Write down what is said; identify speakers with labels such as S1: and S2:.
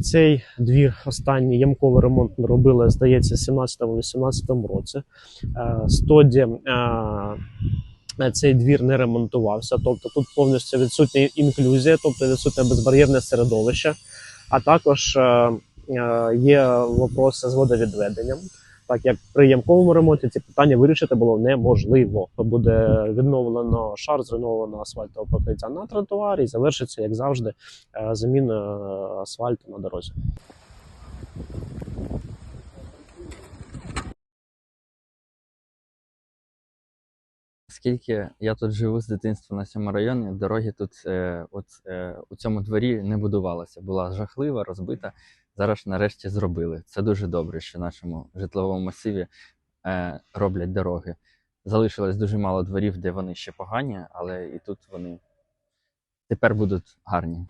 S1: Цей двір останній ямковий ремонт ми робили, здається, в 17-18 році. Е, Стоді е, цей двір не ремонтувався, тобто тут повністю відсутня інклюзія, тобто відсутнє безбар'єрне середовище. А також е, е, є вопроси з водовідведенням. Так як при ямковому ремонті ці питання вирішити було неможливо. Буде відновлено шар, зреновано асфальтове покриття на тротуарі і завершиться, як завжди, е, заміною е, асфальту на дорозі.
S2: Оскільки я тут живу з дитинства на цьому районі, дороги тут е, от, е, у цьому дворі не будувалася. Була жахлива, розбита. Зараз нарешті зробили. Це дуже добре, що в нашому житловому масиві е, роблять дороги. Залишилось дуже мало дворів, де вони ще погані, але і тут вони тепер будуть гарні.